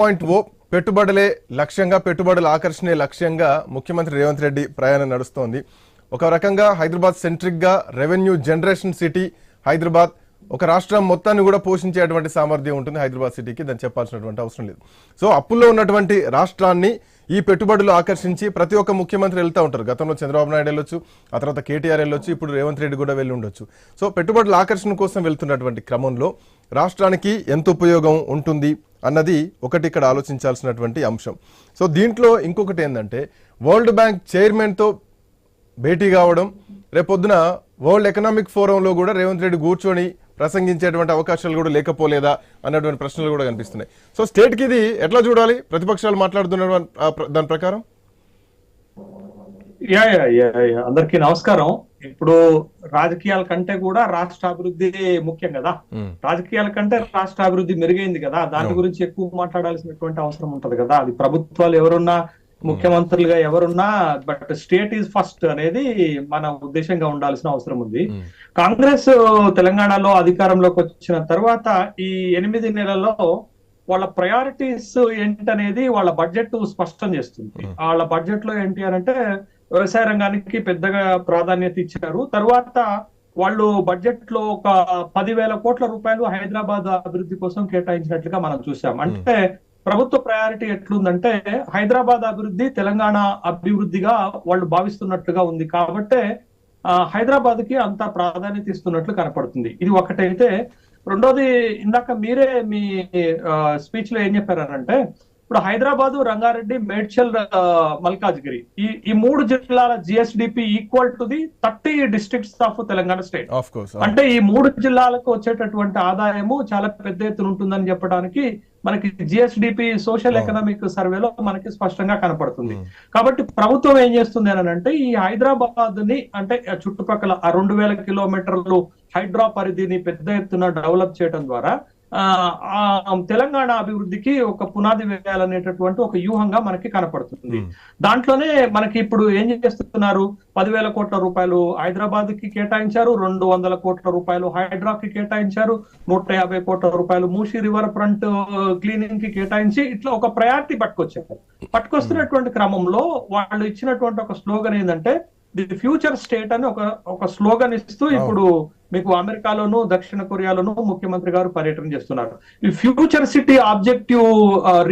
Point ఓ పెట్టుబడులే లక్ష్యంగా పెట్టుబడుల ఆకర్షణే లక్ష్యంగా ముఖ్యమంత్రి రేవంత్ రెడ్డి ప్రయాణం నడుస్తోంది. ఒక రకంగా హైదరాబాద్ సెంట్రిక్గా రెవెన్యూ జనరేషన్ సిటీ హైదరాబాద్ ఒక రాష్ట్రం మొత్తాన్ని కూడా పోషించేటువంటి సామర్థ్యం ఉంటుంది హైదరాబాద్ సిటీకి దాన్ని చెప్పాల్సినటువంటి అవసరం లేదు. సో అప్పుల్లో ఉన్నటువంటి రాష్ట్రాన్ని ఈ పెట్టుబడులు ఆకర్షించి ప్రతి ఒక్క ముఖ్యమంత్రి వెళ్తూ ఉంటారు. గతంలో చంద్రబాబు నాయుడు వెళ్ళొచ్చు ఆ తర్వాత కేటీఆర్ వెళ్ళొచ్చు ఇప్పుడు రేవంత్ రెడ్డి కూడా వెళ్ళి ఉండొచ్చు. సో పెట్టుబడుల ఆకర్షణ కోసం వెళ్తున్నటువంటి క్రమంలో రాష్ట్రానికి ఎంత ఉపయోగం ఉంటుంది అన్నది ఒకటి ఇక్కడ ఆలోచించాల్సినటువంటి అంశం. సో దీంట్లో ఇంకొకటి ఏంటంటే వరల్డ్ బ్యాంక్ చైర్మన్తో భేటీ కావడం రేపొద్దున వరల్డ్ ఎకనామిక్ ఫోరంలో కూడా రేవంత్ రెడ్డి కూర్చొని ప్రసంగించేటువంటి అవకాశాలు కూడా లేకపోలేదా అన్నటువంటి ప్రశ్నలు కూడా కనిపిస్తున్నాయి. సో స్టేట్కి ఇది ఎట్లా చూడాలి? ప్రతిపక్షాలు మాట్లాడుతున్న దాని ప్రకారం? Ya ya ya ya. అందరికీ నమస్కారం. ఇప్పుడు రాజకీయాల కంటే కూడా రాష్ట్ర అభివృద్ధి ముఖ్యం కదా. రాజకీయాల కంటే రాష్ట్ర అభివృద్ధి మెరుగైంది కదా. దాని. గురించి ఎక్కువ మాట్లాడాల్సినటువంటి అవసరం ఉంటది కదా. అది ప్రభుత్వాలు ఎవరున్నా ముఖ్యమంత్రులుగా ఎవరున్నా బట్ స్టేట్ ఈజ్ ఫస్ట్ అనేది మన ఉద్దేశంగా ఉండాల్సిన అవసరం ఉంది. కాంగ్రెస్ తెలంగాణలో అధికారంలోకి వచ్చిన తర్వాత ఈ ఎనిమిది నెలల్లో వాళ్ళ ప్రయారిటీస్ ఏంటనేది వాళ్ళ బడ్జెట్ స్పష్టం చేస్తుంది. వాళ్ళ బడ్జెట్లో ఏంటి అని అంటే వ్యవసాయ రంగానికి పెద్దగా ప్రాధాన్యత ఇచ్చారు. తర్వాత వాళ్ళు బడ్జెట్లో ఒక పదివేల కోట్ల రూపాయలు హైదరాబాద్ అభివృద్ధి కోసం కేటాయించినట్లుగా మనం చూసాం. అంటే ప్రభుత్వ ప్రయారిటీ ఎట్లుందంటే హైదరాబాద్ అభివృద్ధి తెలంగాణ అభివృద్ధిగా వాళ్ళు భావిస్తున్నట్లుగా ఉంది. కాబట్టే ఆ, హైదరాబాద్కి అంత ప్రాధాన్యత ఇస్తున్నట్లు కనపడుతుంది. ఇది ఒకటైతే. రెండోది ఇందాక మీరే మీ స్పీచ్లో ఏం చెప్పారనంటే ఇప్పుడు హైదరాబాద్ రంగారెడ్డి మేడ్చల్ మల్కాజ్గిరి ఈ ఈ మూడు జిల్లాల GSDP equal to the thirty districts of Telangana state అంటే ఈ మూడు జిల్లాలకు వచ్చేటటువంటి ఆదాయము చాలా పెద్ద ఎత్తున ఉంటుందని చెప్పడానికి మనకి జిఎస్డిపి సోషల్. ఎకనామిక్ సర్వేలో మనకి స్పష్టంగా కనపడుతుంది మ్మ్. కాబట్టి ప్రభుత్వం ఏం చేస్తుంది అని అంటే ఈ హైదరాబాద్ని అంటే చుట్టుపక్కల ఆ రెండు వేల కిలోమీటర్లు హైడ్రా పరిధిని పెద్ద ఎత్తున డెవలప్ చేయడం ద్వారా తెలంగాణ అభివృద్ధికి ఒక పునాది వేయాలనేటటువంటి ఒక వ్యూహంగా మనకి కనపడుతుంది. దాంట్లోనే మనకి ఇప్పుడు ఏం చేస్తున్నారు? పదివేల కోట్ల రూపాయలు హైదరాబాద్కి కేటాయించారు రెండు వందల కోట్ల రూపాయలు హైడ్రా కి కేటాయించారు నూట యాభై కోట్ల రూపాయలు మూసి రివర్ ఫ్రంట్ క్లీనింగ్కి కేటాయించి ఇట్లా ఒక ప్రయారిటీ పట్టుకొచ్చారు. పట్టుకొస్తున్నటువంటి క్రమంలో వాళ్ళు ఇచ్చినటువంటి ఒక స్లోగన్ ఏంటంటే ది ఫ్యూచర్ స్టేట్ అని ఒక ఒక స్లోగన్ ఇస్తూ ఇప్పుడు మీకు అమెరికాలోను దక్షిణ కొరియాలోను ముఖ్యమంత్రి గారు పర్యటన చేస్తున్నారు. ఈ ఫ్యూచర్ సిటీ ఆబ్జెక్టివ్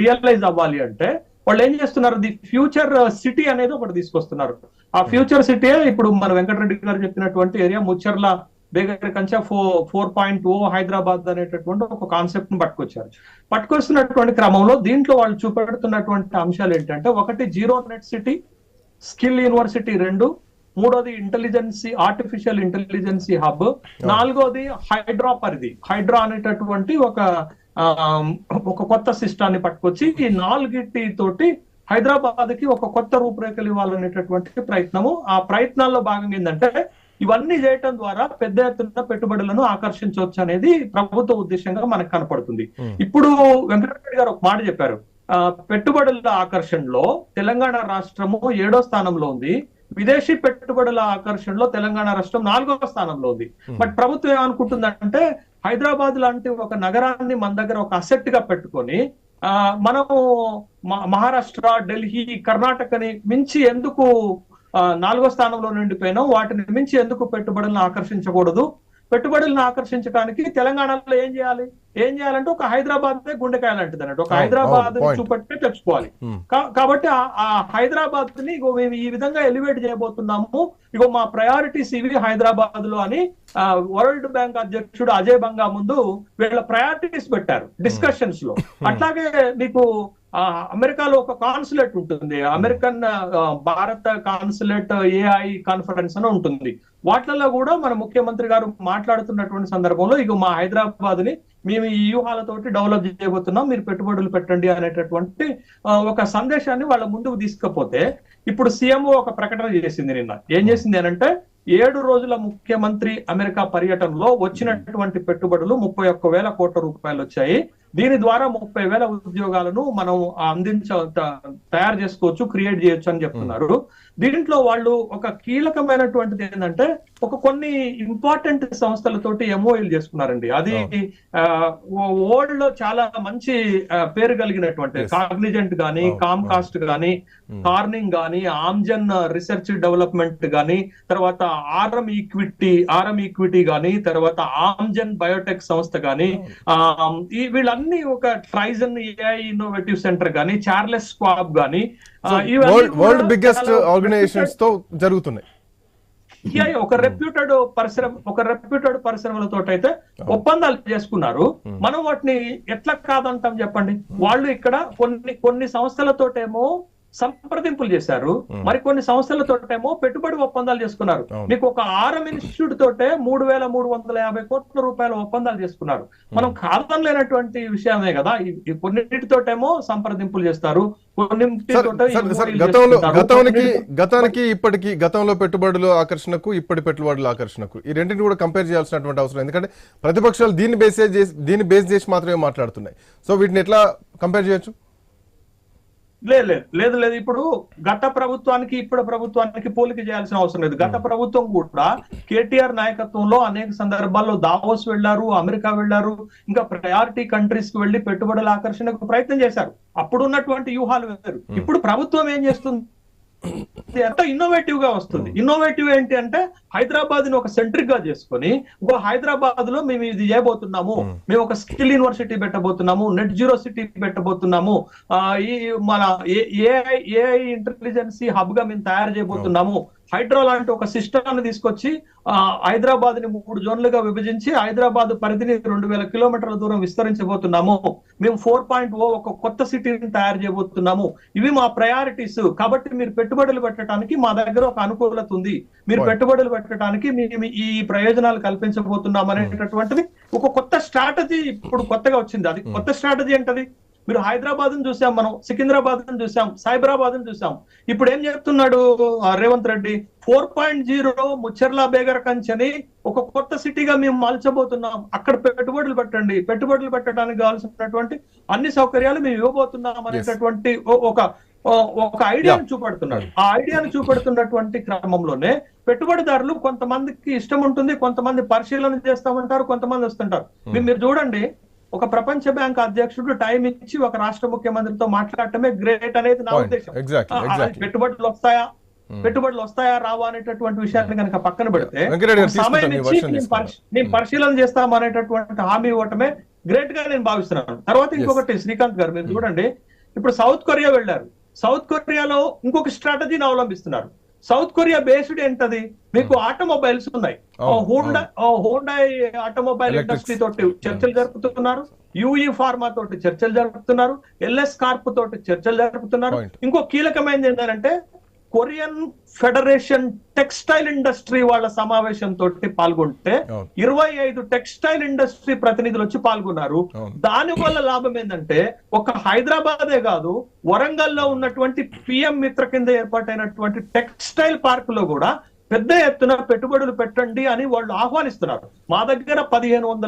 రియలైజ్ అవ్వాలి అంటే వాళ్ళు ఏం చేస్తున్నారు? ది ఫ్యూచర్ సిటీ అనేది ఒకటి తీసుకొస్తున్నారు. ఆ ఫ్యూచర్ సిటీ ఇప్పుడు మన వెంకటరెడ్డి గారు చెప్పినటువంటి area Mucherla Begar Kancha four four point O Hyderabad అనేటటువంటి ఒక కాన్సెప్ట్ని పట్టుకొచ్చారు. పట్టుకొస్తున్నటువంటి క్రమంలో దీంట్లో వాళ్ళు చూపెడుతున్నటువంటి అంశాలు ఏంటంటే ఒకటి zero net city skill university రెండు మూడోది ఇంటెలిజెన్సీ ఆర్టిఫిషియల్ ఇంటెలిజెన్సీ హబ్ నాలుగోది హైడ్రా పరిధి. హైడ్రా అనేటటువంటి ఒక ఆ, ఒక కొత్త సిస్టాన్ని పట్టుకొచ్చి ఈ నాలుగిటి తోటి హైదరాబాద్కి ఒక కొత్త రూపురేఖలు ఇవ్వాలనేటటువంటి ప్రయత్నము. ఆ ప్రయత్నాల్లో భాగంగా ఏంటంటే ఇవన్నీ చేయటం ద్వారా పెద్ద ఎత్తున పెట్టుబడులను ఆకర్షించవచ్చు అనేది ప్రభుత్వ ఉద్దేశంగా మనకు కనపడుతుంది. ఇప్పుడు వెంకటరెడ్డి గారు ఒక మాట చెప్పారు. ఆ, పెట్టుబడుల ఆకర్షణలో తెలంగాణ రాష్ట్రము ఏడో స్థానంలో ఉంది. విదేశీ పెట్టుబడుల ఆకర్షణలో తెలంగాణ రాష్ట్రం నాలుగో స్థానంలో ఉంది. బట్ ప్రభుత్వం ఏమనుకుంటుందంటే హైదరాబాద్ లాంటి ఒక నగరాన్ని మన దగ్గర ఒక అసెట్గా పెట్టుకొని ఆ మనము మహారాష్ట్ర ఢిల్లీ కర్ణాటకని మించి ఎందుకు నాలుగో స్థానంలో నిండిపోయినాం? వాటిని మించి ఎందుకు పెట్టుబడులను ఆకర్షించకూడదు? పెట్టుబడులను ఆకర్షించడానికి తెలంగాణలో ఏం చేయాలి? ఏం చేయాలంటే ఒక హైదరాబాద్ గుండెకాయ లాంటిది అన్నట్టు ఒక హైదరాబాద్. చూపెట్టి తెచ్చుకోవాలి. కాబట్టి ఆ- హైదరాబాద్ని ఇగో మేము ఈ విధంగా ఎలివేట్ చేయబోతున్నాము. ఇగో మా ప్రయారిటీస్ ఇవి హైదరాబాద్లో అని వరల్డ్ బ్యాంక్ అధ్యక్షుడు అజయ్ బంగా ముందు వీళ్ళ ప్రయారిటీస్ పెట్టారు డిస్కషన్స్లో అట్లాగే మీకు అమెరికాలో ఒక కాన్సులేట్ ఉంటుంది. అమెరికన్ భారత కాన్సులేట్ ఏఐ కాన్ఫరెన్స్ అని ఉంటుంది. వాటిలలో కూడా మన ముఖ్యమంత్రి గారు మాట్లాడుతున్నటువంటి సందర్భంలో ఇక మా హైదరాబాద్ని మేము ఈ వ్యూహాలతోటి డెవలప్ చేయబోతున్నాం. మీరు పెట్టుబడులు పెట్టండి అనేటటువంటి ఒక సందేశాన్ని వాళ్ళ ముందుకు తీసుకపోతే ఇప్పుడు సీఎంఓ ఒక ప్రకటన చేసింది నిన్న. ఏం చేసింది అని అంటే ఏడు రోజుల ముఖ్యమంత్రి అమెరికా పర్యటనలో వచ్చినటువంటి పెట్టుబడులు ముప్పై ఒక్క వేల కోట్ల రూపాయలు వచ్చాయి దీని ద్వారా ముప్పై వేల ఉద్యోగాలను మనం అందించ తయారు చేసుకోవచ్చు క్రియేట్ చేయొచ్చు అని చెప్తున్నారు. దీంట్లో వాళ్ళు ఒక కీలకమైనటువంటిది ఏంటంటే ఒక కొన్ని ఇంపార్టెంట్ సంస్థలతోటి ఎంఓఎల్ చేసుకున్నారండి. అది వరల్డ్లో చాలా మంచి పేరు కలిగినటువంటి. కాగ్నిజెంట్ గానీ Oh, కామ్ oh. కాస్ట్ గానీ కార్నింగ్ గానీ ఆమ్జన్ రీసెర్చ్ డెవలప్మెంట్ గానీ తర్వాత ఆర్ఎం ఈక్విటీ ఆర్ఎం ఈక్విటీ గానీ తర్వాత ఆమ్జన్ బయోటెక్ సంస్థ గానీ ఆ, ఈ వీళ్ళన్నీ ఒక ట్రైజన్ ఏఐ ఇన్నోవేటివ్ సెంటర్ గానీ చార్లెస్ స్క్వాబ్ ఇవన్నీ వరల్డ్ బిగ్గెస్ట్ ఆర్గనైజేషన్స్తో జరుగుతున్నాయి. ఒక రెప్యూటెడ్ పరిశ్రమ ఒక రెప్యూటెడ్ పరిశ్రమలతో అయితే ఒప్పందాలు చేసుకున్నారు. మనం వాటిని ఎట్లా కాదంటాం చెప్పండి? వాళ్ళు ఇక్కడ కొన్ని కొన్ని సంస్థలతోటేమో సంప్రదింపులు చేశారు. మరి కొన్ని సంస్థలతోటేమో పెట్టుబడి ఒప్పందాలు చేసుకున్నారు. మీకు ఒక ఆర్ఎం ఇన్స్టిట్యూట్ తోటే మూడు వేల మూడు వందల యాభై కోట్ల రూపాయల ఒప్పందాలు చేసుకున్నారు. మనం కాదనలేనటువంటి విషయమే కదా. కొన్నిటితోటేమో సంప్రదింపులు చేస్తారు. గతానికి గతానికి ఇప్పటికి గతంలో పెట్టుబడుల ఆకర్షణకు ఇప్పటి పెట్టుబడుల ఆకర్షణకు. ఈ రెండింటిని కూడా కంపేర్ చేయాల్సినటువంటి అవసరం ఎందుకంటే ప్రతిపక్షాలు దీన్ని బేస్ చేసి దీన్ని బేస్ చేసి మాత్రమే మాట్లాడుతున్నాయి. సో వీటిని ఎట్లా కంపేర్ చేయొచ్చు? లేదు లేదు లేదు లేదు. ఇప్పుడు గత ప్రభుత్వానికి ఇప్పుడు ప్రభుత్వానికి పోలిక చేయాల్సిన అవసరం లేదు. గత ప్రభుత్వం కూడా కేటీఆర్ నాయకత్వంలో అనేక సందర్భాల్లో దావోస్ వెళ్ళారు అమెరికా వెళ్ళారు ఇంకా ప్రయారిటీ కంట్రీస్కి వెళ్ళి పెట్టుబడుల ఆకర్షణకు ప్రయత్నం చేశారు. అప్పుడు ఉన్నటువంటి వ్యూహాలు వేరు. ఇప్పుడు ప్రభుత్వం ఏం చేస్తుంది? ఎంత ఇన్నోవేటివ్గా వస్తుంది? ఇన్నోవేటివ్ ఏంటి అంటే హైదరాబాద్ని ఒక సెంట్రిక్గా చేసుకొని ఒక హైదరాబాద్లో మేము ఇది చేయబోతున్నాము మేము ఒక స్కిల్ యూనివర్సిటీ పెట్టబోతున్నాము నెట్ జీరో సిటీ పెట్టబోతున్నాము ఆ, ఈ మన ఏఐ ఏఐ ఇంటెలిజెన్సీ హబ్గా మేము తయారు చేయబోతున్నాము. హైడ్రో లాంటి ఒక సిస్టమ్ని తీసుకొచ్చి ఆ, హైదరాబాద్ని మూడు జోన్లుగా విభజించి హైదరాబాద్ పరిధిని రెండు వేల కిలోమీటర్ల దూరం విస్తరించబోతున్నాము. మేము ఫోర్ పాయింట్ ఓ ఒక కొత్త సిటీని తయారు చేయబోతున్నాము. ఇవి మా ప్రయారిటీస్. కాబట్టి మీరు పెట్టుబడులు పెట్టడానికి మా దగ్గర ఒక అనుకూలత ఉంది. మీరు. పెట్టుబడులు పెట్టడానికి మేము ఈ ప్రయోజనాలు కల్పించబోతున్నాం అనేటటువంటిది ఒక కొత్త స్ట్రాటజీ ఇప్పుడు కొత్తగా వచ్చింది. అది కొత్త స్ట్రాటజీ ఏంటది? మీరు హైదరాబాద్ చూసాం మనం సికింద్రాబాద్ చూసాం సైబరాబాద్ చూసాం. ఇప్పుడు ఏం చెప్తున్నాడు Revanth Reddy? Four point zero Mucherla Begar కంచని ఒక కొత్త సిటీగా మేము మలచబోతున్నాం. అక్కడ పెట్టుబడులు పెట్టండి. పెట్టుబడులు పెట్టడానికి కావాల్సినటువంటి అన్ని సౌకర్యాలు మేము ఇవ్వబోతున్నాం అనేటటువంటి ఒక ఒక ఐడియాను చూపెడుతున్నాడు. ఆ ఐడియాను చూపెడుతున్నటువంటి క్రమంలోనే పెట్టుబడిదారులు కొంతమందికి ఇష్టం ఉంటుంది కొంతమంది పరిశీలన చేస్తామంటారు కొంతమంది వస్తుంటారు. మీరు- మీరు చూడండి ఒక ప్రపంచ బ్యాంక్ అధ్యక్షుడు టైం ఇచ్చి ఒక రాష్ట్ర ముఖ్యమంత్రితో మాట్లాడటమే గ్రేట్ అనేది నా. ఉద్దేశం. పెట్టుబడులు వస్తాయా? పెట్టుబడులు వస్తాయా రావా అనేటటువంటి విషయాన్ని కనుక పక్కన పెడితే సమయం ఇచ్చి నేను నేను పరిశీలన చేస్తాం అనేటటువంటి హామీ ఇవ్వటమే గ్రేట్గా నేను భావిస్తున్నాను. తర్వాత ఇంకొకటి శ్రీకాంత్ గారు మీరు చూడండి. ఇప్పుడు సౌత్ కొరియా వెళ్ళారు. సౌత్ కొరియాలో ఇంకొక స్ట్రాటజీని అవలంబిస్తున్నారు. సౌత్ కొరియా బేస్డ్ ఏంటది? మీకు ఆటోమొబైల్స్ ఉన్నాయి. అవును, హోండా ఆటోమొబైల్. ఇండస్ట్రీ తోటి చర్చలు జరుపుతున్నారు. యూఈ ఫార్మా తోటి చర్చలు జరుపుతున్నారు. ఎల్ఎస్ కార్ప్ తోటి చర్చలు జరుపుతున్నారు. ఇంకో కీలకమైనది ఏంటంటే కొరియన్ ఫెడరేషన్ టెక్స్టైల్ ఇండస్ట్రీ వాళ్ళ సమావేశం తోటి పాల్గొంటే. ఇరవై ఐదు టెక్స్టైల్ ఇండస్ట్రీ ప్రతినిధులు వచ్చి పాల్గొన్నారు. దాని వల్ల లాభం ఏంటంటే ఒక హైదరాబాదే కాదు వరంగల్లో ఉన్నటువంటి పిఎం మిత్ర కింద ఏర్పాటైనటువంటి టెక్స్టైల్ పార్క్లో కూడా పెద్ద ఎత్తున పెట్టుబడులు పెట్టండి అని వాళ్ళు ఆహ్వానిస్తున్నారు మా దగ్గర పదిహేను వందల